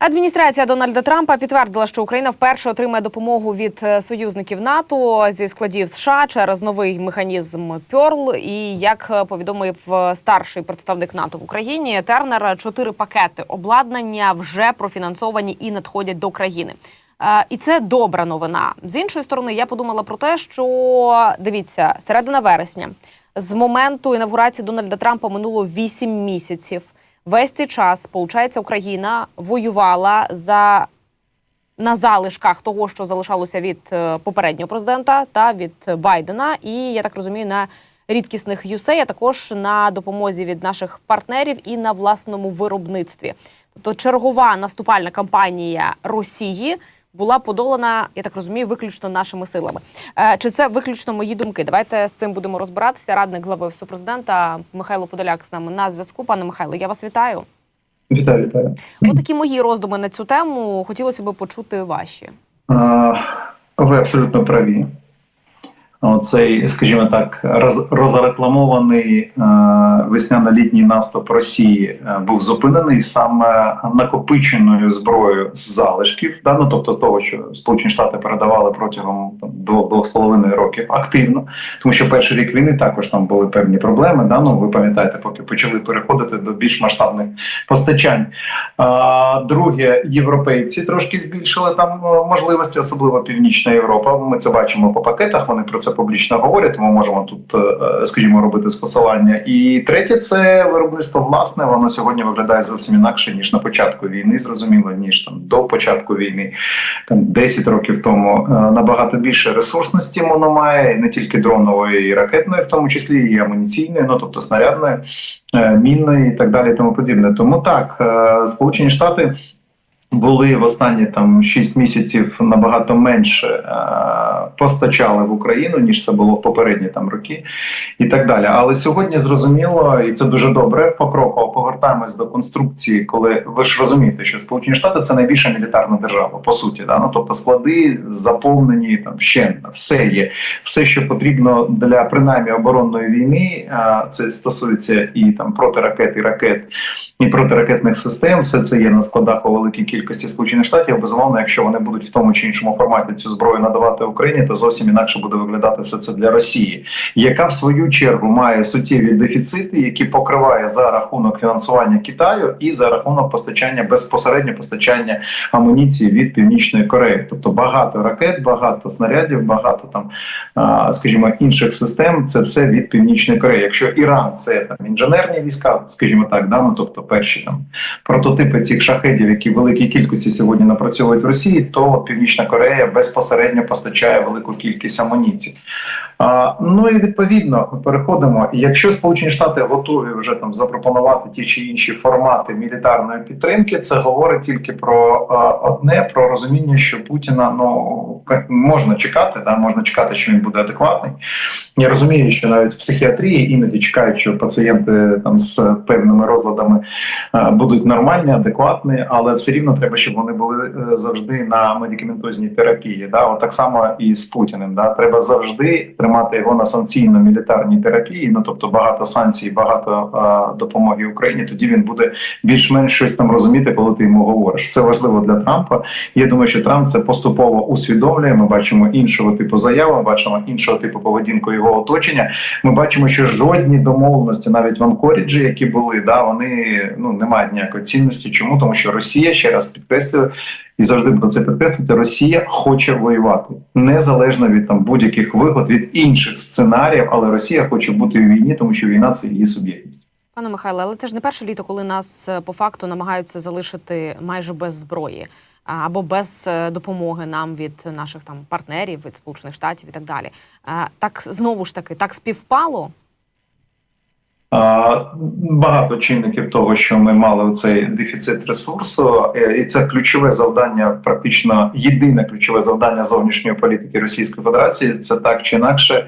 Адміністрація Дональда Трампа підтвердила, що Україна вперше отримає допомогу від е, союзників НАТО зі складів США через новий механізм Пьорл. І як е, повідомив е, старший представник НАТО в Україні Тернер, чотири пакети обладнання вже профінансовані і надходять до країни. І це добра новина. З іншої сторони, я подумала про те, що дивіться, середина вересня, з моменту інавгурації Дональда Трампа минуло 8 місяців. Весь цей час, получається, Україна воювала за на залишках того, що залишалося від е, попереднього президента та від Байдена, і я так розумію, на рідкісних юсей, а також на допомозі від наших партнерів і на власному виробництві. Тобто чергова наступальна кампанія Росії була подолана, я так розумію, виключно нашими силами. Е, Чи це виключно мої думки? Давайте з цим будемо розбиратися. Радник глави Офісу президента Михайло Подоляк з нами на зв'язку. Пане Михайло, я вас вітаю. Вітаю, вітаю. Отакі мої роздуми на цю тему. Хотілося б почути ваші. А, Ви абсолютно праві. Оцей, скажімо так, роз, розрекламований е, весняно-літній наступ Росії е, був зупинений саме накопиченою зброєю з залишків, да? ну, тобто того, що Сполучені Штати передавали протягом двох двох з половиною років активно, тому що перший рік війни також там були певні проблеми. Да? Ну, ви пам'ятаєте, поки почали переходити до більш масштабних постачань. А, друге, європейці трошки збільшили там е, можливості, особливо Північна Європа. Ми це бачимо по пакетах. Вони про це публічно говорять. Тому можемо тут, е, скажімо, робити спосилання. І третє, це виробництво власне. Воно сьогодні виглядає зовсім інакше ніж на початку війни. Зрозуміло, ніж там до початку війни, там 10 років тому Е, набагато більше ресурсності воно має не тільки дронової і ракетної, в тому числі і амуніційної, ну тобто снарядної, е, мінної і так далі, і тому подібне. Тому так, е, Сполучені Штати. Були в останні там 6 місяців набагато менше е, постачали в Україну ніж це було в попередні там роки, і так далі. Але сьогодні зрозуміло, і це дуже добре. Покроково повертаємось до конструкції, коли ви ж розумієте, що Сполучені Штати це найбільша мілітарна держава, по суті, да? ну, тобто склади заповнені там вщент, все є, все, що потрібно для принаймні оборонної війни. е, Це стосується і там протиракет, і ракет, і протиракетних систем. Все це є на складах у великій кількості Сполучених Штатів. Безумовно, якщо вони будуть в тому чи іншому форматі цю зброю надавати Україні, то зовсім інакше буде виглядати все це для Росії, яка в свою чергу має суттєві дефіцити, які покриває за рахунок фінансування Китаю і за рахунок постачання безпосередньо постачання амуніції від північної Кореї. Тобто багато ракет, багато снарядів, багато там, скажімо, інших систем. Це все від північної Кореї. Якщо Іран це там інженерні війська, скажімо так, да, ну тобто перші там прототипи цих шахедів, які в великій кількості сьогодні напрацьовують в Росії, то Північна Корея безпосередньо постачає велику кількість амуніції. Ну і відповідно переходимо. Якщо Сполучені Штати готові вже там запропонувати ті чи інші формати мілітарної підтримки, це говорить тільки про одне: про розуміння, що Путіна ну можна чекати, да можна чекати, що він буде адекватний. Я розумію, що навіть в психіатрії іноді чекають, що пацієнти там з певними розладами будуть нормальні, адекватні, але все рівно треба, щоб вони були е, завжди на медикаментозній терапії. Да, от так само і з Путіним. Да, треба завжди тримати його на санкційно-мілітарній терапії. Ну тобто багато санкцій, багато е, допомоги Україні. Тоді він буде більш-менш щось там розуміти, коли ти йому говориш. Це важливо для Трампа. Я думаю, що Трамп це поступово усвідомлює. Ми бачимо іншого типу заяви, ми бачимо іншого типу поведінку його оточення. Ми бачимо, що жодні домовленості, навіть в Анкоріджі, які були, да вони ну не мають ніякої цінності. Чому тому, що Росія ще раз підкреслюю і завжди буду це підкреслювати. Росія хоче воювати незалежно від там будь-яких вигод від інших сценаріїв, але Росія хоче бути у війні, тому що війна це її суб'єктність. Пане Михайле, але це ж не перше літо, коли нас е, по факту намагаються залишити майже без зброї або без е, допомоги нам від наших там партнерів, від Сполучених Штатів і так далі. Так знову ж таки, так співпало. Багато чинників того, що ми мали цей дефіцит ресурсу, е, і це ключове завдання, практично єдине ключове завдання зовнішньої політики Російської Федерації. Це так чи інакше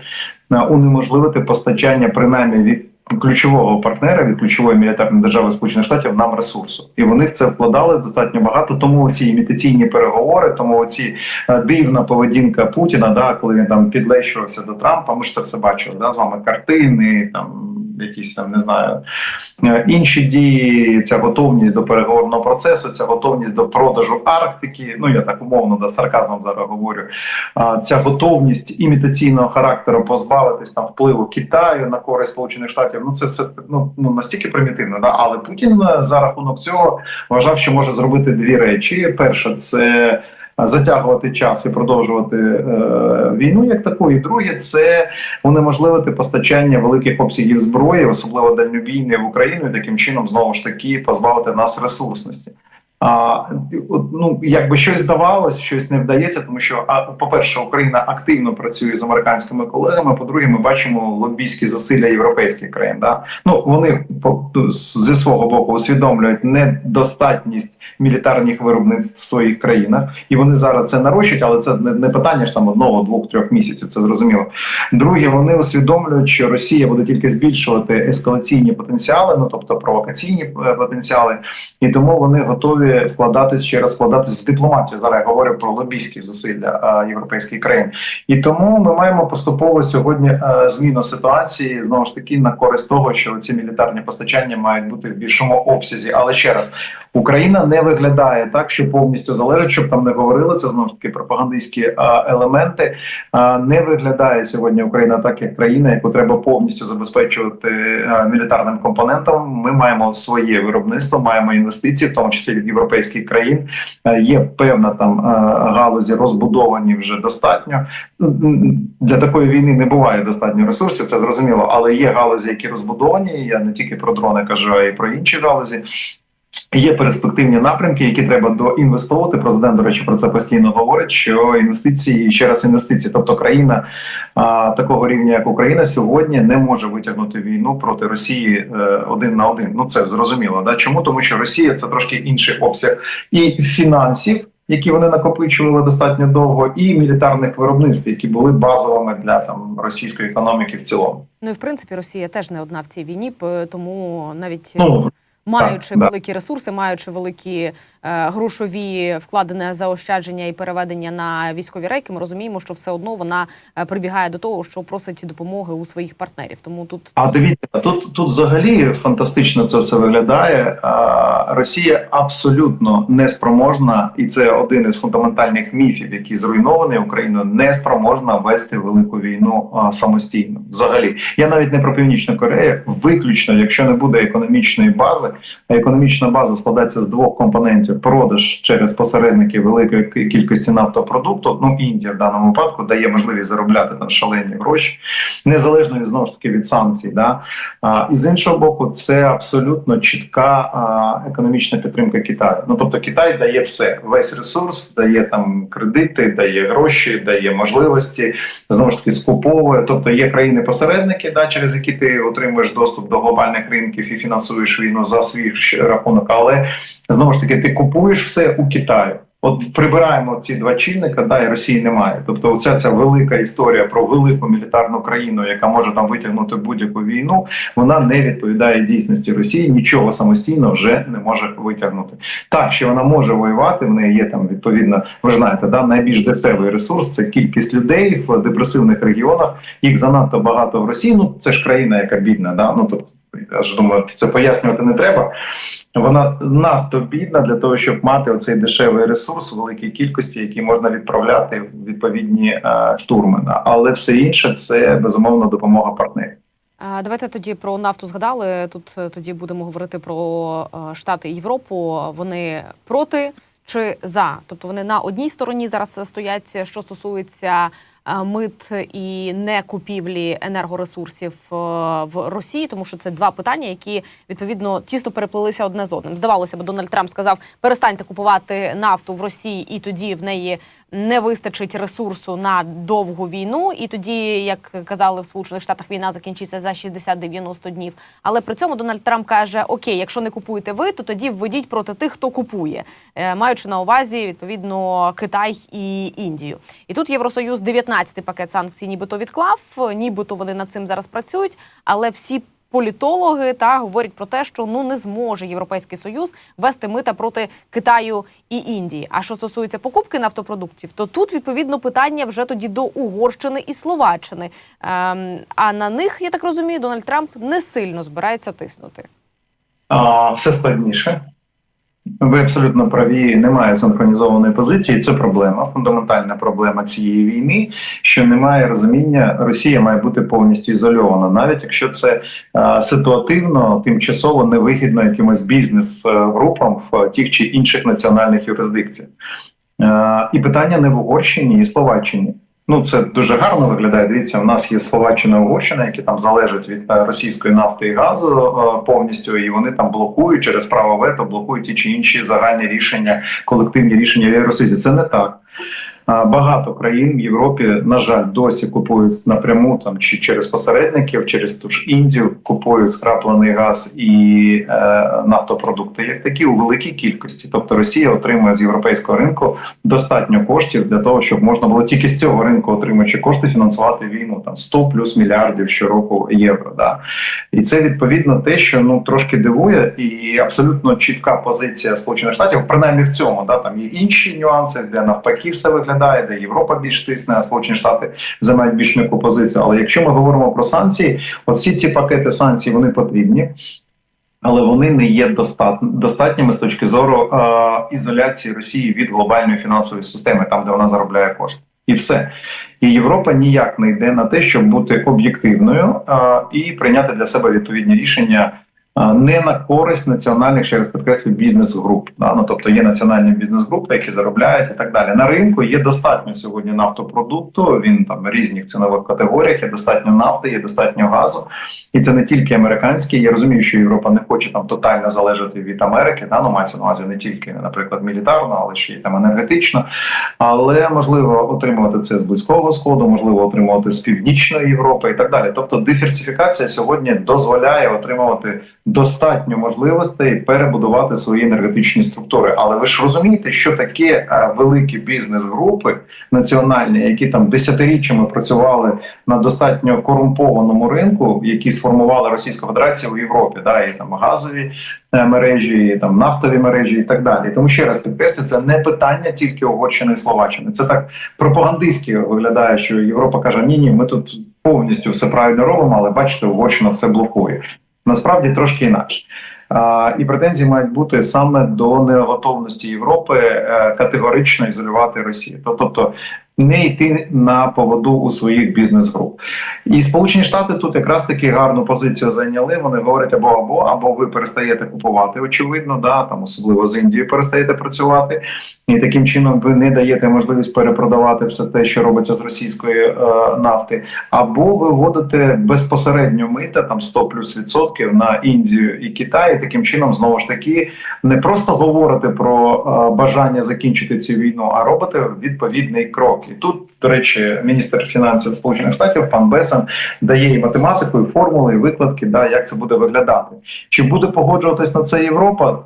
е, унеможливити постачання, принаймні від ключового партнера від ключової мілітарної держави Сполучених Штатів нам ресурсу, і вони в це вкладались достатньо багато. Тому ці імітаційні переговори, тому оці е, дивна поведінка Путіна, да, коли він там підлещувався до Трампа. Ми ж це все бачили. Да, з вами картини там якісь там не знаю е, інші дії, ця готовність до переговорного процесу, ця готовність до продажу Арктики. Ну я так умовно да сарказмом зараз говорю. Ця готовність імітаційного характеру позбавитись там впливу Китаю на користь Сполучених Штатів. Ну це все ну, ну настільки примітивно. Да? Але Путін е, за рахунок цього вважав, що може зробити дві речі: перше, це затягувати час і продовжувати е, війну як таку. І друге, це унеможливити постачання великих обсягів зброї, особливо дальнобійної в Україну, і таким чином знову ж таки позбавити нас ресурсності. Ну якби щось здавалось, щось не вдається, тому що по-перше, Україна активно працює з американськими колегами. По-друге, ми бачимо лобійські зусилля європейських країн. Да? Ну вони зі свого боку усвідомлюють недостатність мілітарних виробництв в своїх країнах, і вони зараз це нарощують, але це не, не питання ж там одного, двох, трьох місяців. Це зрозуміло. Друге, вони усвідомлюють, що Росія буде тільки збільшувати ескалаційні потенціали, ну тобто провокаційні е, потенціали, і тому вони готові вкладатись ще раз вкладатись в дипломатію. Зараз я говорю про лобійські зусилля е, європейських країн, і тому ми маємо поступово сьогодні е, зміну ситуації знову ж таки на користь того, що ці мілітарні постачання мають бути в більшому обсязі. Але ще раз Україна не виглядає так, що повністю залежить, щоб там не говорили це знову ж таки пропагандистські е, елементи. Е, не виглядає сьогодні Україна так, як країна, яку треба повністю забезпечувати мілітарним компонентом. Ми маємо своє виробництво, маємо інвестиції, в тому числі від європейських країн. Е, Є певна там е, галузі розбудовані вже достатньо. Для такої війни не буває достатньо ресурсів, це зрозуміло, але є галузі, які розбудовані. Я не тільки про дрони кажу, а й про інші галузі. Є перспективні напрямки, які треба доінвестувати. Президент, до речі, про це постійно говорить. Що інвестиції ще раз інвестиції, тобто країна а, такого рівня, як Україна, сьогодні не може витягнути війну проти Росії е, один на один. Ну це зрозуміло. Да? Чому тому, що Росія це трошки інший обсяг і фінансів. Які вони накопичували достатньо довго, і мілітарних виробництв, які були базовими для там російської економіки в цілому. Ну і в принципі Росія теж не одна в цій війні, тому навіть Ну маючи так, да. великі ресурси, маючи великі е, грошові вкладене заощадження і переведення на військові рейки, ми розуміємо, що все одно вона е, прибігає до того, що просить допомоги у своїх партнерів. Тому тут А дивіться, тут тут взагалі фантастично це все виглядає. А, Росія абсолютно неспроможна, і це один із фундаментальних міфів, які зруйновані Україна не спроможна вести велику війну а, самостійно. Взагалі, я навіть не про північну Корею, виключно, якщо не буде економічної бази, економічна база складається з двох компонентів: продаж через посередників великої кількості нафтопродукту. Ну Індія в даному випадку дає можливість заробляти там шалені гроші, незалежно знову ж таки від санкцій. Да? А, і з іншого боку, це абсолютно чітка а, економічна підтримка Китаю. Ну тобто Китай дає все, весь ресурс, дає там кредити, дає гроші, дає можливості, знову ж таки скуповує. Тобто є країни-посередники, да, через які ти отримуєш доступ до глобальних ринків і фінансуєш війну за свій ж рахунок. Але знову ж таки, ти купуєш все у Китаю. От прибираємо ці два чинника, да, і Росії немає. Тобто, вся ця велика історія про велику мілітарну країну, яка може там витягнути будь-яку війну, вона не відповідає дійсності Росії, нічого самостійно вже не може витягнути. Так, що вона може воювати, в неї є там відповідно, ви ж знаєте, да, найбільш дешевий ресурс це кількість людей в депресивних регіонах. Їх занадто багато в Росії. Ну це ж країна, яка бідна, да? ну тобто. Я ж думаю, це пояснювати не треба. Вона надто бідна для того, щоб мати оцей дешевий ресурс в великій кількості, який можна відправляти в відповідні е, штурми. Але все інше це безумовно допомога партнерів. Давайте тоді про нафту згадали. Тут е, тоді будемо говорити про е, Штати Європу. Вони проти чи за? Тобто вони на одній стороні зараз стоять, що стосується мит і не купівлі енергоресурсів е, в Росії, тому що це два питання, які відповідно тісно переплилися одне з одним. Здавалося б, Дональд Трамп сказав: перестаньте купувати нафту в Росії, і тоді в неї не вистачить ресурсу на довгу війну. І тоді, як казали в Сполучених Штатах, війна закінчиться за 60-90 днів. Але при цьому Дональд Трамп каже: Окей, якщо не купуєте ви, то тоді введіть проти тих, хто купує, Е, маючи на увазі відповідно Китай і Індію. І тут Євросоюз 19-й пакет санкцій, нібито відклав, нібито вони над цим зараз працюють, але всі. політологи та говорять про те, що ну не зможе Європейський Союз вести мита проти Китаю і Індії. А що стосується покупки нафтопродуктів, то тут відповідно питання вже тоді до Угорщини і Словаччини. Ем, а на них я так розумію, Дональд Трамп не сильно збирається тиснути. А, все складніше. Ви абсолютно праві, немає синхронізованої позиції. Це проблема, фундаментальна проблема цієї війни. Що немає розуміння, Росія має бути повністю ізольована, навіть якщо це е, ситуативно, тимчасово невигідно якимось бізнес-групам в тих чи інших національних юрисдикціях. Е, і питання не в Угорщині і Словаччині. Ну, це дуже гарно виглядає. Дивіться, у нас є Словаччина Угорщина, які там залежать від е, російської нафти і газу е, повністю, і вони там блокують через право вето, блокують ті чи інші загальні рішення, колективні рішення в. Це не так. Багато країн в Європі, на жаль, досі купують напряму там чи через посередників, через ту ж Індію купують скраплений газ і е, нафтопродукти, як такі у великій кількості. Тобто Росія отримує з європейського ринку достатньо коштів для того, щоб можна було тільки з цього ринку, отримуючи кошти, фінансувати війну там 100 плюс мільярдів щороку євро. Да. І це відповідно те, що ну трошки дивує, і абсолютно чітка позиція Сполучених Штатів, принаймні в цьому, да там є інші нюанси, де навпаки все виглядає, де Європа більш тисне, а Сполучені Штати займають більш м'яку позицію. Але якщо ми говоримо про санкції, от всі ці пакети санкцій вони потрібні. Але вони не є достат... достатніми з точки зору е, ізоляції Росії від глобальної фінансової системи, там де вона заробляє кошти, і все. І Європа ніяк не йде на те, щоб бути об'єктивною е, і прийняти для себе відповідні рішення. Не на користь національних ще раз підкреслю бізнес-груп. Да? Ну, тобто є національні бізнес-групи, які заробляють і так далі. На ринку є достатньо сьогодні нафтопродукту. Він там в різних цінових категоріях. Є достатньо нафти, є достатньо газу, і це не тільки американські. Я розумію, що Європа не хоче там тотально залежати від Америки. Да? Ну мається на увазі не тільки, наприклад, мілітарно, але ще й там енергетично. Але можливо отримувати це з близького сходу, можливо, отримувати з північної Європи і так далі. Тобто, диверсифікація сьогодні дозволяє отримувати достатньо можливостей перебудувати свої енергетичні структури. Але ви ж розумієте, що таке е, великі бізнес-групи національні, які там десятиріччями працювали на достатньо корумпованому ринку, які сформувала Російська Федерація у Європі, да, і там газові е, мережі, і там нафтові мережі, і так далі. Тому ще раз підкреслю, це не питання тільки Угорщини і Словаччини. Це так пропагандистськи виглядає, що Європа каже: ні, ні, ми тут повністю все правильно робимо, але бачите, Угорщина все блокує. Насправді трошки інакше. І претензії мають бути саме до неготовності Європи е, категорично ізолювати Росію. Тобто не йти на поводу у своїх бізнес-груп. І Сполучені Штати тут якраз таки гарну позицію зайняли. Вони говорять або або або ви перестаєте купувати, очевидно, да там особливо з Індією перестаєте працювати, і таким чином ви не даєте можливість перепродавати все те, що робиться з російської е, нафти, або ви вводите безпосередньо мита там 100 плюс відсотків на Індію і Китай. І таким чином знову ж таки не просто говорите про е, бажання закінчити цю війну, а робите відповідний крок. І тут, до речі, міністр фінансів Сполучених Штатів пан Бесан дає і математику, і формули, і викладки, да, як це буде виглядати. Чи буде погоджуватись на це Європа?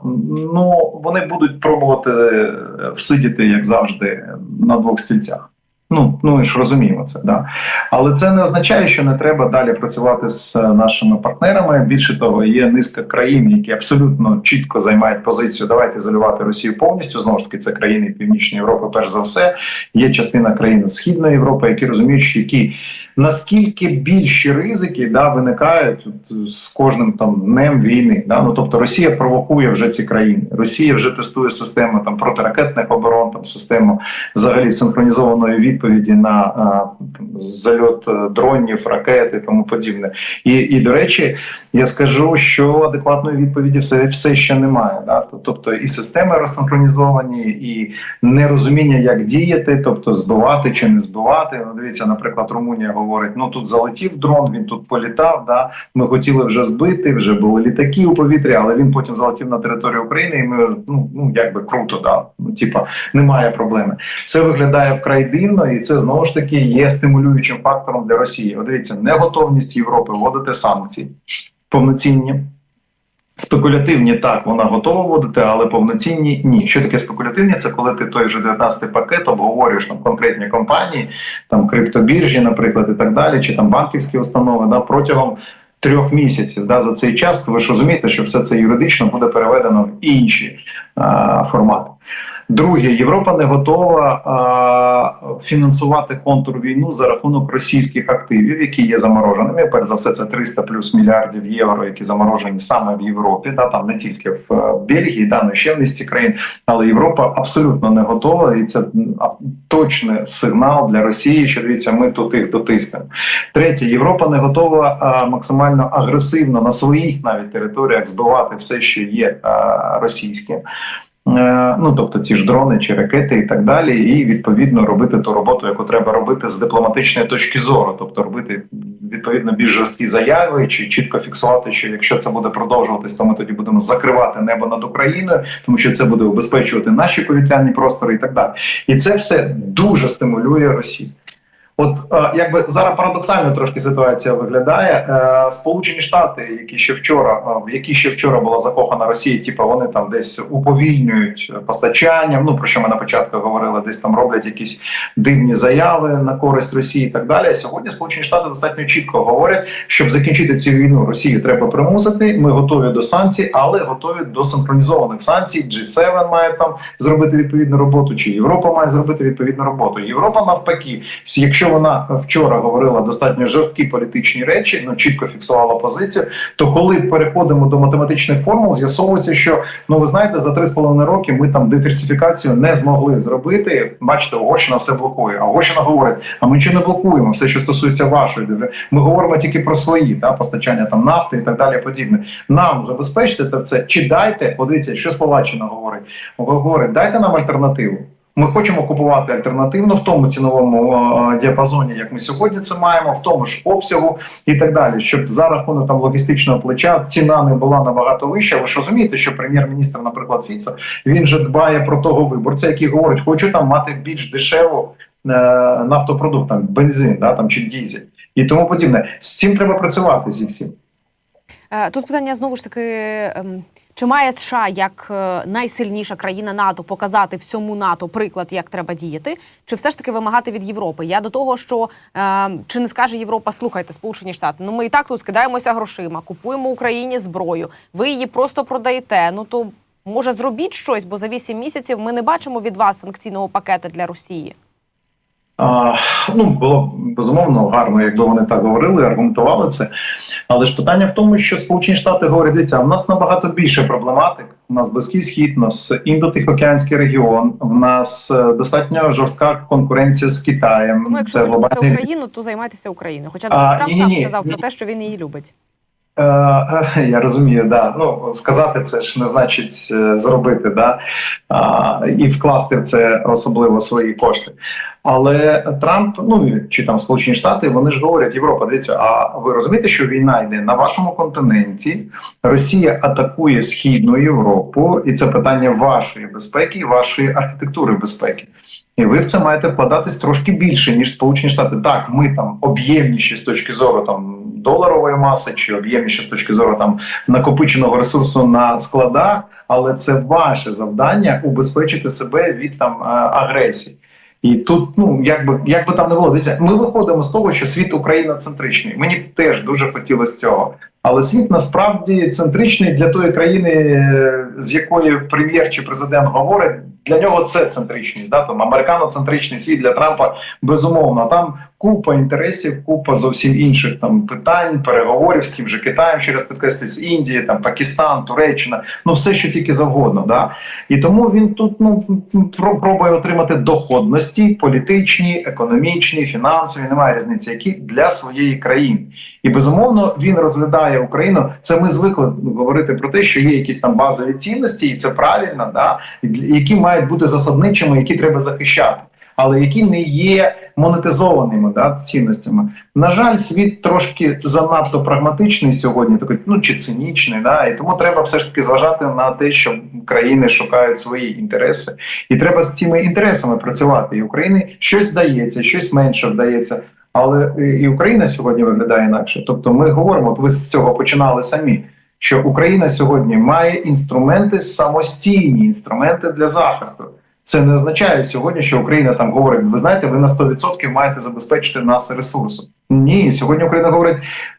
Ну вони будуть пробувати е, всидіти, як завжди, на двох стільцях. Ну, ну ми ж розуміємо це, да. Але це не означає, що не треба далі працювати з е, нашими партнерами. Більше того, є низка країн, які абсолютно чітко займають позицію. Давайте ізолювати Росію повністю. Знову ж таки, це країни Північної Європи, перш за все. Є частина країн Східної Європи, які розуміють, що які наскільки більші ризики да, виникають з кожним там днем війни. Да? Ну тобто Росія провокує вже ці країни. Росія вже тестує систему там протиракетних оборон, там систему взагалі синхронізованої відповіді на там, зальот е, дронів, ракет і тому подібне. І, і до речі, я скажу, що адекватної відповіді все, все ще немає. Да? Тобто і системи розсинхронізовані, і нерозуміння, як діяти, тобто збивати чи не збивати. Ну, дивіться, наприклад, Румунія говорить: ну тут залетів дрон, він тут політав. Да? Ми хотіли вже збити, вже були літаки у повітрі, але він потім залетів на територію України, і ми ну, ну якби круто, да? ну, типа немає проблеми. Це виглядає вкрай дивно, і це знову ж таки є стимулюючим фактором для Росії. От дивіться, неготовність Європи вводити санкції повноцінні. Спекулятивні так, вона готова вводити, але повноцінні ні. Що таке спекулятивні? Це коли ти той вже 19 пакет обговорюєш там конкретні компанії, там криптобіржі, наприклад, і так далі, чи там банківські установи да, протягом трьох місяців. Да, за цей час ви ж розумієте, що все це юридично буде переведено в інші а, формати. Друге, Європа не готова а, фінансувати контур війну за рахунок російських активів, які є замороженими. Перш за все, це 300 плюс мільярдів євро, які заморожені саме в Європі, да там не тільки в е, Бельгії, да, ну ще в низці країн, але Європа абсолютно не готова, і це точний сигнал для Росії, що дивіться, ми тут їх дотиснемо. Третє, Європа не готова а, максимально агресивно на своїх навіть територіях збивати все, що є а, російським. Е, Ну, тобто ті ж дрони чи ракети і так далі, і відповідно робити ту роботу, яку треба робити з дипломатичної точки зору, тобто робити відповідно більш жорсткі заяви, чи чітко фіксувати, що якщо це буде продовжуватись, то ми тоді будемо закривати небо над Україною, тому що це буде убезпечувати наші повітряні простори і так далі. І це все дуже стимулює Росію. От е, якби зараз парадоксально трошки ситуація виглядає. Е, Сполучені Штати, які ще вчора, е, в які ще вчора була закохана Росія, типу вони там десь уповільнюють постачання. Ну про що ми на початку говорили, десь там роблять якісь дивні заяви на користь Росії і так далі. Сьогодні Сполучені Штати достатньо чітко говорять, щоб закінчити цю війну, Росію треба примусити. Ми готові до санкцій, але готові до синхронізованих санкцій. G7 має там зробити відповідну роботу, чи Європа має зробити відповідну роботу. Європа навпаки, якщо вона вчора говорила достатньо жорсткі політичні речі, ну чітко фіксувала позицію. То коли переходимо до математичних формул, з'ясовується, що ну ви знаєте, за 3,5 роки ми там диверсифікацію не змогли зробити. Бачите, Угорщина все блокує. А Угорщина говорить: а ми нічого не блокуємо. Все, що стосується вашої ми говоримо тільки про свої та постачання там нафти і так далі. Подібне. Нам забезпечте це. Чи дайте, подивіться, що Словаччина говорить. Говорить, дайте нам альтернативу. Ми хочемо купувати альтернативно в тому ціновому е, діапазоні, як ми сьогодні це маємо, в тому ж обсягу і так далі, щоб за рахунок там логістичного плеча ціна не була набагато вища. Ви ж розумієте, що прем'єр-міністр, наприклад, Фіцо, він же дбає про того виборця, який говорить, хочу там мати більш дешеву е, нафтопродукт, там бензин, да там чи дізель і тому подібне. З цим треба працювати зі всім. Е, Тут питання знову ж таки: ем, чи має США як е, найсильніша країна НАТО показати всьому НАТО приклад, як треба діяти, чи все ж таки вимагати від Європи? Я до того, що ем, чи не скаже Європа, слухайте, Сполучені Штати, ну ми і так тут скидаємося грошима, купуємо Україні зброю, ви її просто продаєте. Ну то може зробіть щось, бо за 8 місяців ми не бачимо від вас санкційного пакета для Росії. А, ну, було безумовно гарно, якби вони так говорили, аргументували це. Але ж питання в тому, що Сполучені Штати говорять, дивіться, в нас набагато більше проблематик. У нас Близький Схід, у нас індотихоокеанський регіон, в нас е, достатньо жорстка конкуренція з Китаєм. Тому якщо це ви любите Україну, то займайтеся Україною. Хоча А, Трамп ні-ні-ні, сказав про те, що він її любить. Е, е, Я розумію, да. Ну сказати це ж не значить е, зробити, да і вкласти в це особливо свої кошти. Але Трамп, ну чи там Сполучені Штати, вони ж говорять, Європа, дивіться, а ви розумієте, що війна йде на вашому континенті? Росія атакує східну Європу, і це питання вашої безпеки, і вашої архітектури безпеки. І ви в це маєте вкладатись трошки більше ніж Сполучені Штати. Так, ми там об'ємніші з точки зору там доларової маси, чи об'ємніші з точки зору там накопиченого ресурсу на складах, але це ваше завдання убезпечити себе від там е, агресії. І тут, ну як би як би там не було, дивіться, ми виходимо з того, що світ Україна-центричний. Мені б теж дуже хотілося цього. Але світ насправді центричний для тої країни, е, з якої прем'єр чи президент говорить. Для нього це центричність. Да? Там американоцентричний світ для Трампа безумовно. Там купа інтересів, купа зовсім інших там питань, переговорів з тим же Китаєм, через підкреслюю, з Індії, там Пакистан, Туреччина, ну все, що тільки завгодно. Да? І тому він тут ну пробує отримати доходності політичні, економічні, фінансові, немає різниці, які для своєї країни. І безумовно він розглядає Україну. Це ми звикли говорити про те, що є якісь там базові цінності, і це правильно, да, які мають бути засадничими, які треба захищати. Але які не є монетизованими да, цінностями. На жаль, світ трошки занадто прагматичний сьогодні, такий, ну чи цинічний, да, і тому треба все ж таки зважати на те, що країни шукають свої інтереси, і треба з цими інтересами працювати. І Україні щось вдається, щось менше вдається. Але і Україна сьогодні виглядає інакше. Тобто, ми говоримо, от ви з цього починали самі. Що Україна сьогодні має інструменти самостійні, інструменти для захисту. Це не означає сьогодні, що Україна там говорить: ви знаєте, ви на 100% маєте забезпечити нас ресурсом. Ні, сьогодні Україна говорить: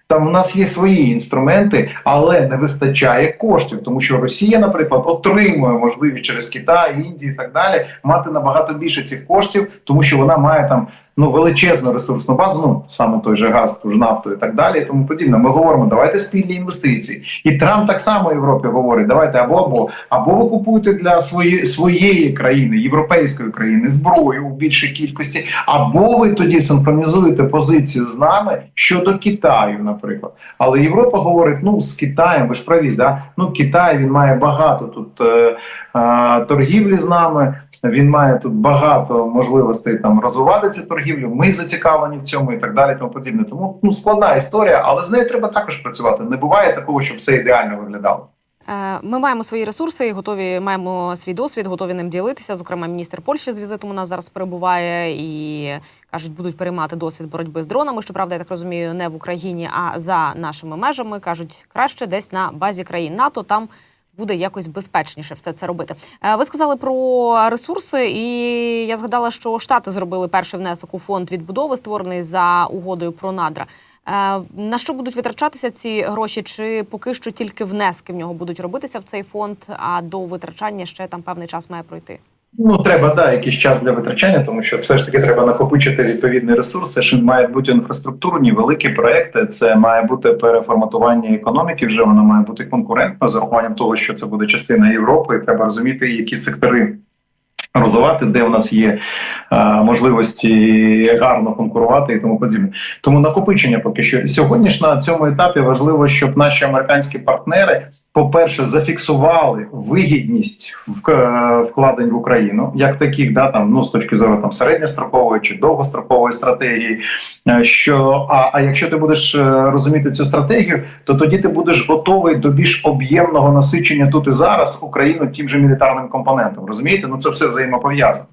Там у нас є свої інструменти, але не вистачає коштів, тому що Росія, наприклад, отримує можливість через Китай, Індію і так далі мати набагато більше цих коштів, тому що вона має там ну величезну ресурсну базу, ну саме той же газ, ту ж нафту і так далі, і тому подібне. Ми говоримо, давайте спільні інвестиції. І Трамп так само Європі говорить: давайте або або або ви купуєте для своєї своєї країни, європейської країни, зброю у більшій кількості, або ви тоді синхронізуєте позицію з нами щодо Китаю, наприклад. Але Європа говорить: ну з Китаєм, ви ж праві, да? ну Китай він має багато тут е, е, торгівлі з нами. Він має тут багато можливостей там розвивати цю торгівлю. Ми зацікавлені в цьому і так далі. Тому подібне. Тому ну складна історія, але з нею треба також працювати. Не буває такого, що все ідеально виглядало. Е, Ми маємо свої ресурси, готові маємо свій досвід, готові ним ділитися. Зокрема, міністр Польщі з візитом у нас зараз перебуває і кажуть, будуть переймати досвід боротьби з дронами. Щоправда, я так розумію, не в Україні, а за нашими межами. кажуть, краще десь на базі країн НАТО там. Буде якось безпечніше все це робити. Е, Ви сказали про ресурси, і я згадала, що Штати зробили перший внесок у фонд відбудови, створений за угодою про надра. Е, На що будуть витрачатися ці гроші? Чи поки що тільки внески в нього будуть робитися в цей фонд? А до витрачання ще там певний час має пройти? Ну треба да якийсь час для витрачання, тому що все ж таки треба накопичити відповідний ресурс. Це мають бути інфраструктурні великі проекти. Це має бути переформатування економіки. Вже вона має бути конкурентною з урахуванням того, що це буде частина Європи. І треба розуміти, які сектори. Розвивати, де в нас є е, можливості гарно конкурувати і тому подібне. Тому накопичення поки що сьогодні ж на цьому етапі важливо, щоб наші американські партнери, по-перше, зафіксували вигідність е, вкладень в Україну, як таких, да там ну з точки зору там середньострокової чи довгострокової стратегії. Е, Що а, а якщо ти будеш розуміти цю стратегію, то тоді ти будеш готовий до більш об'ємного насичення тут і зараз Україну тим же мілітарним компонентом. Розумієте? Ну це все взаємопов'язано.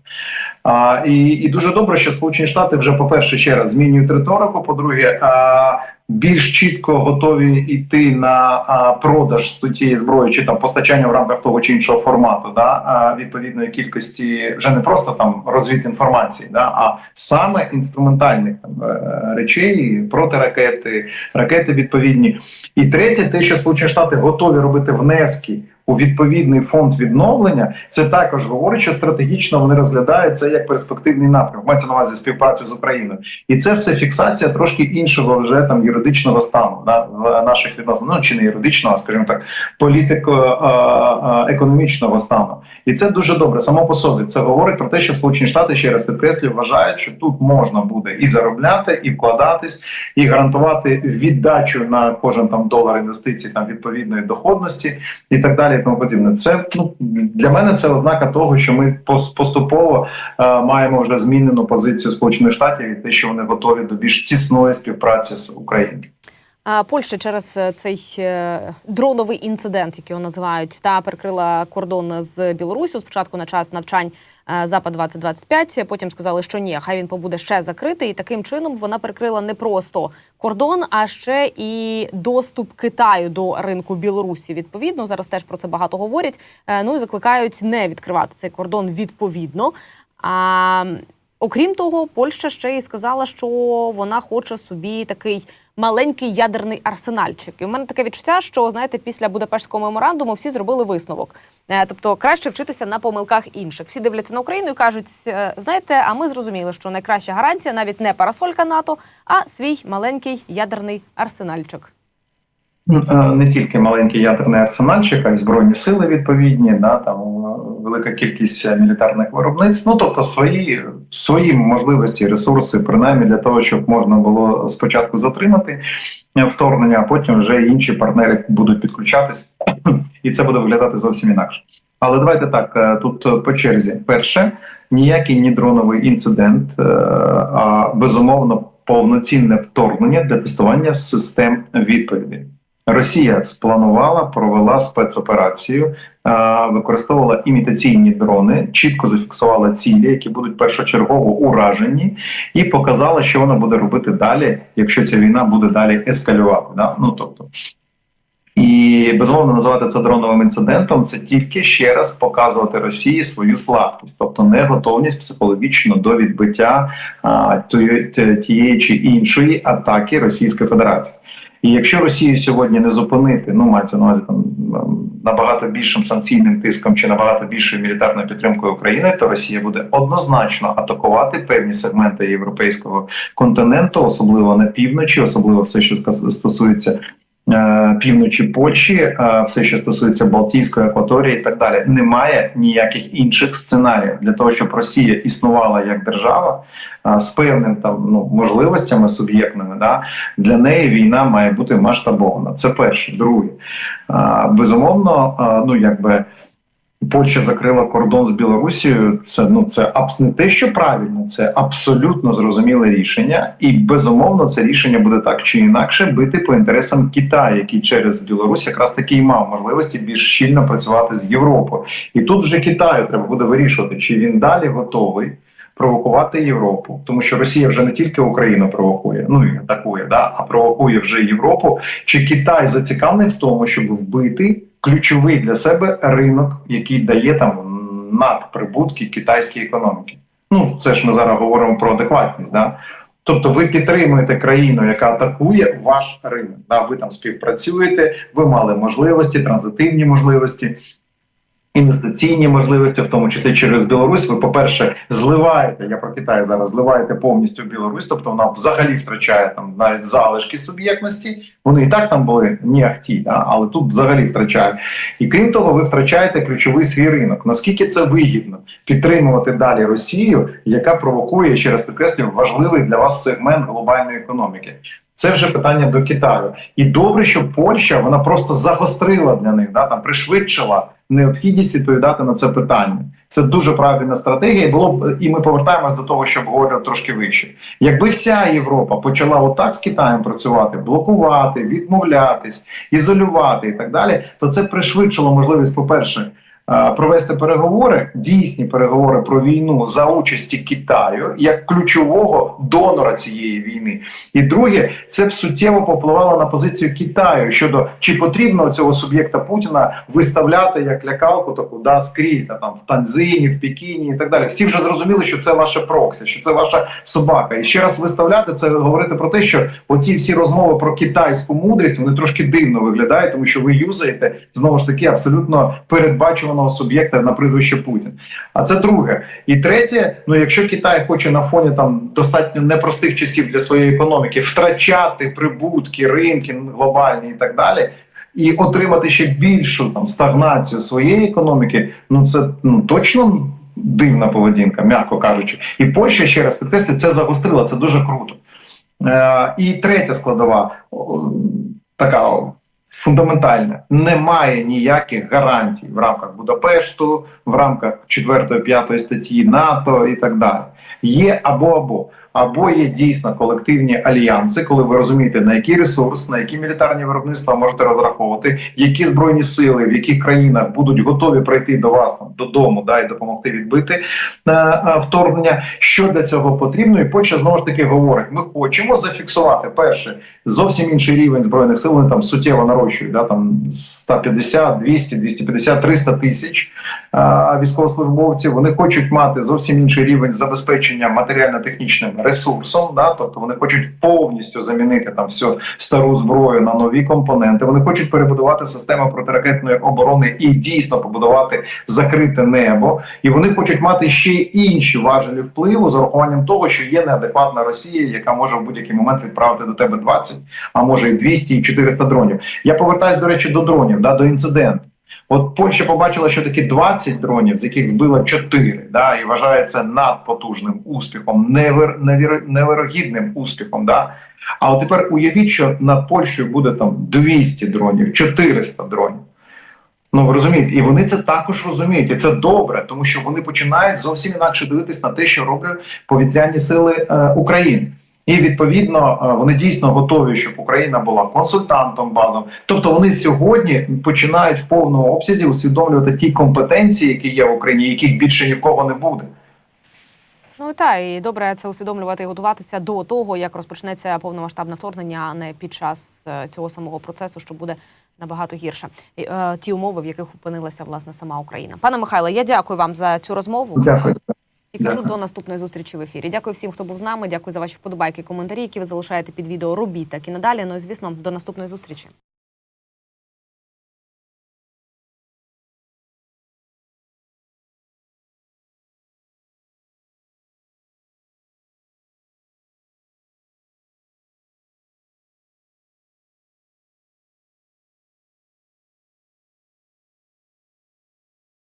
А, і, і дуже добре, що Сполучені Штати вже, по-перше, ще раз змінюють риторику. По-друге, а, більш чітко готові йти на а, продаж тієї зброї чи там постачання в рамках того чи іншого формату, да, а, відповідної кількості вже не просто там розвід інформації, да, а саме інструментальних там, е, речей, протиракети, ракети відповідні. І третє, те, що Сполучені Штати готові робити внески у відповідний фонд відновлення, це також говорить, що стратегічно вони розглядають це як перспективний напрямок. Мається на увазі співпрацю з Україною, і це все фіксація трошки іншого вже там юридичного стану да, в наших відносинах. Ну чи не юридичного, а скажімо так, політико-економічного стану. І це дуже добре. Само по собі це говорить про те, що Сполучені Штати ще раз підкреслюю, вважають, що тут можна буде і заробляти, і вкладатись, і гарантувати віддачу на кожен там долар інвестицій там відповідної доходності і так далі. І тому подібне. Це ну для мене це ознака того, що ми поступово е, маємо вже змінену позицію Сполучених Штатів і те, що вони готові до більш тісної співпраці з Україною. Польща через е, цей е, дроновий інцидент, який його називають, та перекрила кордон з Білорусю спочатку на час навчань е, Запад 2025 Потім сказали, що ні, хай він побуде ще закритий. І таким чином вона перекрила не просто кордон, а ще і доступ Китаю до ринку Білорусі. Відповідно, зараз теж про це багато говорять. Ну і закликають не відкривати цей кордон відповідно. А Окрім того, Польща ще й сказала, що вона хоче собі такий маленький ядерний арсенальчик. І в мене таке відчуття, що знаєте, після Будапештського меморандуму всі зробили висновок. Е, Тобто краще вчитися на помилках інших. Всі дивляться на Україну і кажуть: е, знаєте, а ми зрозуміли, що найкраща гарантія навіть не парасолька НАТО, а свій маленький ядерний арсенальчик. Е, Не тільки маленький ядерний арсенальчик, а й збройні сили відповідні, да там е, велика кількість мілітарних виробництв. Ну тобто свої свої можливості, ресурси, принаймні для того, щоб можна було спочатку затримати е, вторгнення, а потім вже інші партнери будуть підключатись, і це буде виглядати зовсім інакше. Але давайте так тут по черзі. Перше, ніякий ні дроновий інцидент, а безумовно повноцінне вторгнення для тестування систем відповідей. Росія спланувала, провела спецоперацію, е, використовувала імітаційні дрони, чітко зафіксувала цілі, які будуть першочергово уражені, і показала, що вона буде робити далі, якщо ця війна буде далі ескалювати. Да? Ну тобто. І безумовно називати це дроновим інцидентом це тільки ще раз показувати Росії свою слабкість, тобто неготовність психологічно до відбиття а, тієї чи іншої атаки Російської Федерації. І якщо Росію сьогодні не зупинити, ну мається на увазі там набагато більшим санкційним тиском чи набагато більшою мілітарною підтримкою України, то Росія буде однозначно атакувати певні сегменти європейського континенту, особливо на півночі, особливо все, що стосується. Е, Півночі Польщі, е, все, що стосується Балтійської акваторії, і так далі, немає ніяких інших сценаріїв для того, щоб Росія існувала як держава з певним там ну можливостями суб'єктними. Да, для неї війна має бути масштабована. Це перше. Друге, безумовно, ну якби. Польща закрила кордон з Білорусією. Це ну це не те, що правильно, це абсолютно зрозуміле рішення, і безумовно це рішення буде так чи інакше бити по інтересам Китаю, який через Білорусь якраз таки і мав можливості більш щільно працювати з Європою. І тут вже Китаю треба буде вирішувати, чи він далі готовий провокувати Європу, тому що Росія вже не тільки Україну провокує, ну і атакує, да, а провокує вже Європу. Чи Китай зацікавлений в тому, щоб вбити ключовий для себе ринок, який дає там надприбутки китайській економіки? Ну це ж ми зараз говоримо про адекватність, да. Тобто ви підтримуєте країну, яка атакує ваш ринок. Да, ви там співпрацюєте, ви мали можливості, транзитивні можливості, інвестиційні можливості, в тому числі через Білорусь. Ви, по-перше, зливаєте. Я про Китай зараз зливаєте повністю Білорусь, тобто вона взагалі втрачає там навіть залишки суб'єктності. Вони і так там були ні ахті, да, але тут взагалі втрачає. І крім того, ви втрачаєте ключовий свій ринок. Наскільки це вигідно підтримувати далі Росію, яка провокує ще раз підкреслюю важливий для вас сегмент глобальної економіки? Це вже питання до Китаю. І добре, що Польща вона просто загострила для них, да, там пришвидшила необхідність відповідати на це питання. Це дуже правильна стратегія. Було б і ми повертаємось до того, що обговорювали трошки вище. Якби вся Європа почала отак з Китаєм працювати, блокувати, відмовлятись, ізолювати і так далі, то це пришвидшило можливість, по-перше, е, провести переговори, дійсні переговори про війну за участі Китаю як ключового донора цієї війни. І друге, це б суттєво попливало на позицію Китаю щодо чи потрібно цього суб'єкта Путіна виставляти як лякалку таку да скрізь да, там в Танзині, в Пекіні і так далі. Всі вже зрозуміли, що це ваше проксі, що це ваша собака. І ще раз виставляти це говорити про те, що оці всі розмови про китайську мудрість вони трошки дивно виглядають, тому що ви юзаєте знову ж таки абсолютно передбачуваного суб'єкта на прізвище Путін. А це друге. І третє, ну якщо Китай хоче на фоні там достатньо непростих часів для своєї економіки втрачати прибутки, ринки глобальні і так далі. І отримати ще більшу там стагнацію своєї економіки, ну це ну точно дивна поведінка, м'яко кажучи. І Польща ще раз підкреслюю, це загострила, це дуже круто. Е, і третя складова така о, фундаментальна: немає ніяких гарантій в рамках Будапешту, в рамках 4-5 статті НАТО і так далі. Є або або. Або є дійсно колективні альянси, коли ви розумієте, на який ресурс, на які мілітарні виробництва можете розраховувати, які збройні сили, в яких країнах будуть готові прийти до вас додому, да і допомогти відбити е, е, вторгнення. Що для цього потрібно? І Польща знову ж таки говорить: ми хочемо зафіксувати перше зовсім інший рівень збройних сил. Вони там суттєво нарощують, да там 150, 200, 250, 300 тисяч е, військовослужбовців. Вони хочуть мати зовсім інший рівень забезпечення матеріально-технічним ресурсом. Да, тобто вони хочуть повністю замінити там всю стару зброю на нові компоненти. Вони хочуть перебудувати систему протиракетної оборони і дійсно побудувати закрите небо. І вони хочуть мати ще інші важелі впливу з урахуванням того, що є неадекватна Росія, яка може в будь-який момент відправити до тебе 20, а може і 200, і 400 дронів. Я повертаюсь до речі до дронів, да, до інциденту. От Польща побачила, що такі 20 дронів, з яких збила 4, да, і вважає це надпотужним успіхом, невер, невір, невирогідним успіхом. Да. А от тепер уявіть, що над Польщею буде там 200 дронів, 400 дронів. Ну ви розумієте, і вони це також розуміють, і це добре, тому що вони починають зовсім інакше дивитись на те, що роблять повітряні сили е, України. І відповідно е, вони дійсно готові, щоб Україна була консультантом базом. Тобто вони сьогодні починають в повному обсязі усвідомлювати ті компетенції, які є в Україні, яких більше ні в кого не буде. Ну та і добре це усвідомлювати і готуватися до того, як розпочнеться повномасштабне вторгнення, а не під час е, цього самого процесу, що буде набагато гірше. І, е, ті умови, в яких опинилася власне сама Україна. Пане Михайло, я дякую вам за цю розмову. Дякую. І кажу до наступної зустрічі в ефірі. Дякую всім, хто був з нами. Дякую за ваші вподобайки, коментарі, які ви залишаєте під відео. Робіть так і надалі. Ну і звісно, до наступної зустрічі.